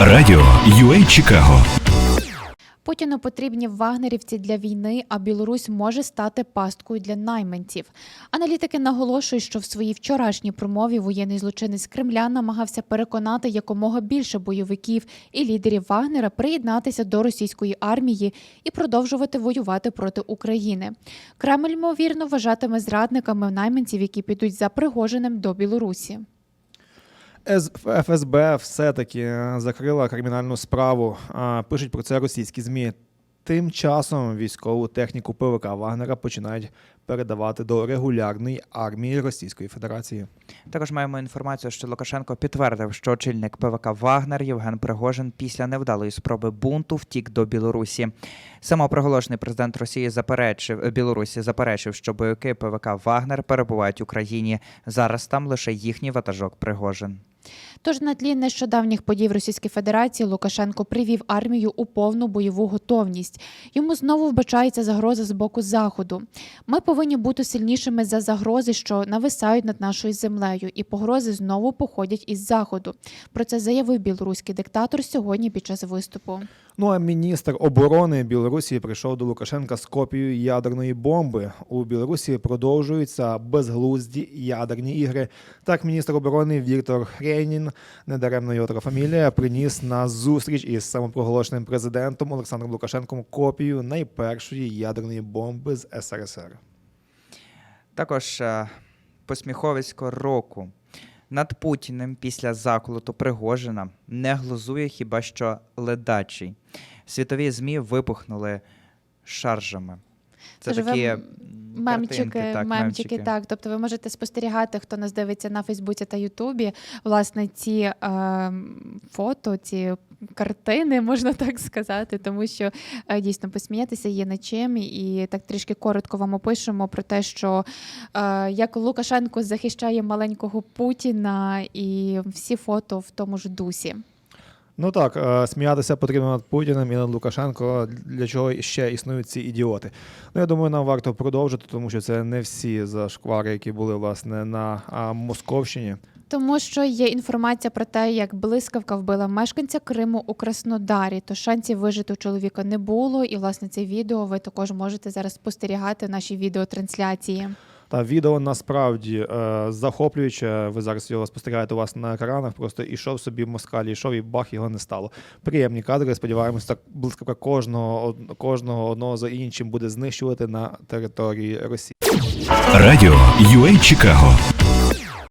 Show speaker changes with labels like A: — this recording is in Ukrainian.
A: Радіо UA Чикаго
B: Путіну потрібні вагнерівці для війни, а Білорусь може стати пасткою для найманців. Аналітики наголошують, що в своїй вчорашній промові воєнний злочинець Кремля намагався переконати якомога більше бойовиків і лідерів Вагнера приєднатися до російської армії і продовжувати воювати проти України. Кремль, ймовірно, вважатиме зрадниками найманців, які підуть за Пригожиним до Білорусі.
C: ФСБ все-таки закрила кримінальну справу. Пишуть про це російські ЗМІ. Тим часом військову техніку ПВК Вагнера починають передавати до регулярної армії Російської Федерації.
D: Також маємо інформацію, що Лукашенко підтвердив, що очільник ПВК Вагнер Євген Пригожин після невдалої спроби бунту втік до Білорусі. Самопроголошений президент Росії заперечив Білорусі заперечив, що бойовики ПВК Вагнер перебувають в Україні. Зараз там лише їхній ватажок Пригожин.
B: Тож на тлі нещодавніх подій в Російській Федерації Лукашенко привів армію у повну бойову готовність. Йому знову вбачається загроза з боку заходу. Ми повинні бути сильнішими за загрози, що нависають над нашою землею, і погрози знову походять із заходу. Про це заявив білоруський диктатор сьогодні під час виступу.
C: Ну а міністр оборони Білорусі прийшов до Лукашенка з копією ядерної бомби. У Білорусі продовжуються безглузді ядерні ігри. Так, міністр оборони Віктор Хренін, недаремно його фамілія, приніс на зустріч із самопроголошеним президентом Олександром Лукашенком копію найпершої ядерної бомби з СРСР.
D: Також е, посміховисько року. Над Путіним після заколоту Пригожина не глузує хіба що ледачий. Світові ЗМІ випухнули шаржами. Це
B: Живем...
D: такі
B: Мемчики,
D: картинки, так,
B: мемчики, так. Тобто ви можете спостерігати, хто нас дивиться на Фейсбуці та Ютубі. Власне, ці е, фото, ці картини, можна так сказати, тому що е, дійсно посміятися є над чим. І так трішки коротко вам опишемо про те, що е, як Лукашенко захищає маленького Путіна, і всі фото в тому ж дусі.
C: Ну так, е, сміятися потрібно над Путіним і над Лукашенко. Для чого ще існують ці ідіоти? Ну я думаю, нам варто продовжити, тому що це не всі зашквари, які були власне на Московщині.
B: Тому що є інформація про те, як блискавка вбила мешканця Криму у Краснодарі, то шансів вижити у чоловіка не було. І власне це відео ви також можете зараз спостерігати в нашій відеотрансляції.
C: Та відео насправді е, захоплююче. Ви зараз його спостерігаєте у вас на екранах. Просто ішов собі москаль, ішов і бах, його не стало. Приємні кадри. Сподіваємося, так блискавка кожного кожного одного за іншим буде знищувати на території Росії.
A: Радіо UA Чикаго